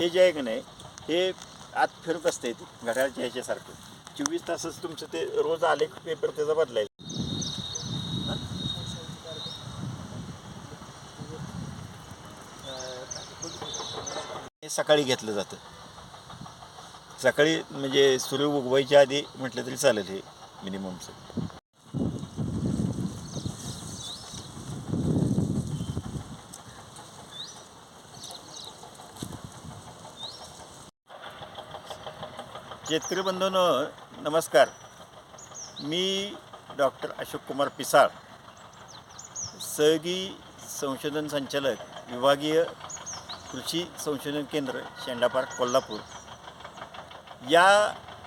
हे जे आहे की नाही हे आत फिरत असते घड्याळच्या ह्याच्यासारखं. चोवीस तासच तुमचं ते रोज आले पेपर त्याचा बदलायचा हे सकाळी घेतलं जातं. सकाळी म्हणजे सूर्य उगवायच्या आधी म्हटलं तरी चालेल हे मिनिममचं शेतकरी बंधूंनो नमस्कार. मी डॉक्टर अशोक कुमार पिसाळ सहगी संशोधन संचालक विभागीय कृषी संशोधन केंद्र शेंडापार कोल्हापूर. या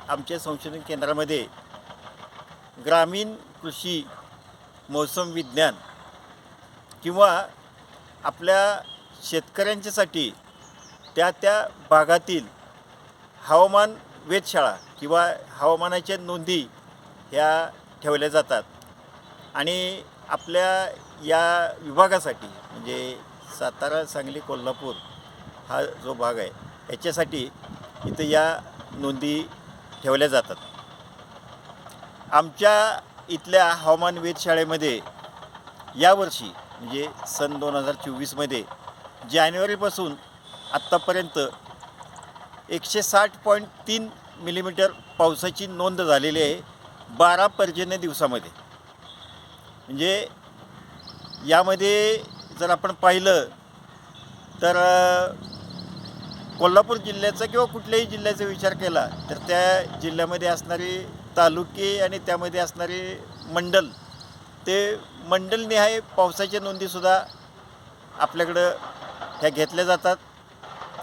आमच्या संशोधन केंद्रामध्ये ग्रामीण कृषी मौसम विज्ञान किंवा आपल्या शेतकऱ्यांच्यासाठी त्या त्या भागातील हवामान वेधशाळा किंवा हवामानाच्या नोंदी ह्या ठेवल्या जातात. आणि आपल्या या विभागासाठी म्हणजे सातारा सांगली कोल्हापूर हा जो भाग आहे याच्यासाठी इथं या नोंदी ठेवल्या जातात. आमच्या इथल्या हवामान वेधशाळेमध्ये यावर्षी म्हणजे सन दोन हजार चोवीसमध्ये जानेवारीपासून आत्तापर्यंत एकशे साठ पॉईंट तीन मिलीमीटर पावसाची नोंद झालेली आहे बारा पर्जन्य दिवसामध्ये. म्हणजे यामध्ये जर आपण पाहिलं तर कोल्हापूर जिल्ह्याचा किंवा कुठल्याही जिल्ह्याचा विचार केला तर त्या जिल्ह्यामध्ये असणारी तालुके आणि त्यामध्ये असणारे मंडल ते मंडलनिहाय पावसाच्या नोंदीसुद्धा आपल्याकडं ह्या घेतल्या जातात.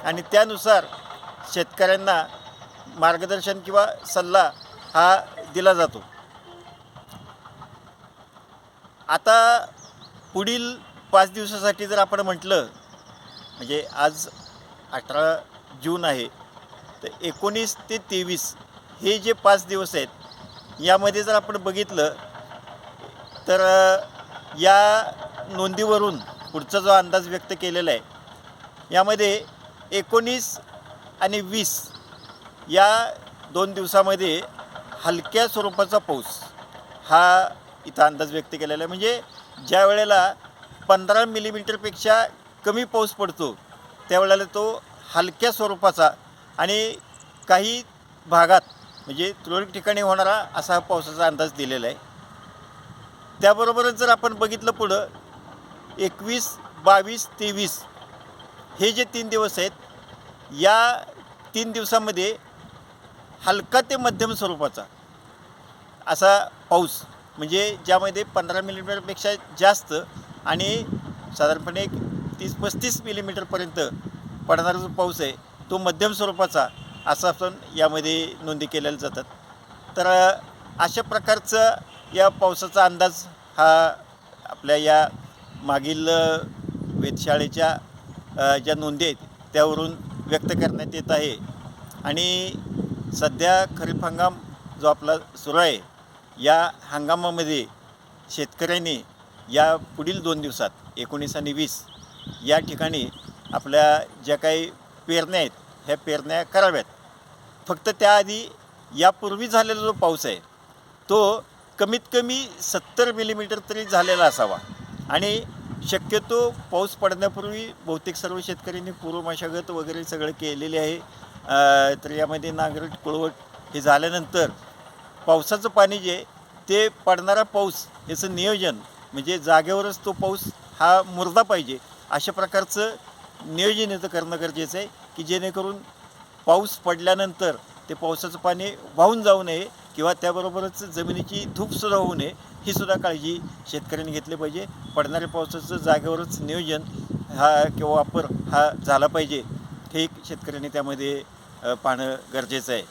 आणि त्यानुसार शेतकऱ्यांना मार्गदर्शन किंवा सल्ला हा दिला जातो. आता पुढील पाच दिवसासाठी जर आपण म्हटलं म्हणजे आज अठरा जून आहे तर एकोणीस ते तेवीस हे जे पाच दिवस आहेत यामध्ये जर आपण बघितलं तर या नोंदीवरून पुढचा जो अंदाज व्यक्त केलेला आहे यामध्ये एकोणीस आणि वीस या दोन दिवसामध्ये हलक्या स्वरूपाचा पाऊस हा इथं अंदाज व्यक्त केलेला आहे. म्हणजे ज्या वेळेला पंधरा मिलीमीटरपेक्षा कमी पाऊस पडतो त्यावेळेला तो हलक्या स्वरूपाचा आणि काही भागात म्हणजे तुरळक ठिकाणी होणारा असा हा पावसाचा अंदाज दिलेला आहे. त्याबरोबरच जर आपण बघितलं पुढं एकवीस बावीस तेवीस हे जे तीन दिवस आहेत या तीन दिवसामध्ये हलका ते मध्यम स्वरूपाचा असा पाऊस म्हणजे ज्यामध्ये पंधरा मिलीमीटरपेक्षा जास्त आणि साधारणपणे एक तीस पस्तीस मिलीमीटरपर्यंत पडणारा जो पाऊस आहे तो मध्यम स्वरूपाचा असा पण यामध्ये नोंदी केलेल्या जातात. तर अशा प्रकारचं या पावसाचा अंदाज हा आपल्या या मागील वेधशाळेच्या ज्या नोंदी आहेत त्यावरून व्यक्त करण्यात येत आहे. आणि सध्या खरीप हंगाम जो आपला सुरू आहे या हंगामामध्ये शेतकऱ्यांनी या पुढील दोन दिवसात एकोणीस आणि वीस या ठिकाणी आपल्या ज्या काही पेरण्या आहेत ह्या पेरण्या कराव्यात. फक्त त्याआधी यापूर्वी झालेला जो पाऊस आहे तो कमीत कमी सत्तर मिलीमीटर तरी झालेला असावा. आणि शक्यतो पाऊस पडण्यापूर्वी बहुतेक सर्व शेतकऱ्यांनी पूर्व मशागत वगैरे सगळं केलेले आहे. तर यामध्ये नांगरट कुळवट हे झाल्यानंतर पावसाचं पाणी जे आहे, ते पडणारा पाऊस याचं नियोजन म्हणजे जागेवरच तो पाऊस हा मुरदा पाहिजे अशा प्रकारचं नियोजन येतं करणं गरजेचं आहे की जेणेकरून पाऊस पडल्यानंतर ते पावसाचं पाणी वाहून जाऊ नये किंवा त्याबरोबरच जमिनीची धूपसुद्धा होऊ नये ही सुद्धा काळजी शेतकऱ्यांनी घेतली पाहिजे. पडणाऱ्या पावसाचं जागेवरच नियोजन हा किंवा वापर हा झाला पाहिजे. हे शेतकऱ्यांनी त्यामध्ये पाहणं गरजेचं आहे.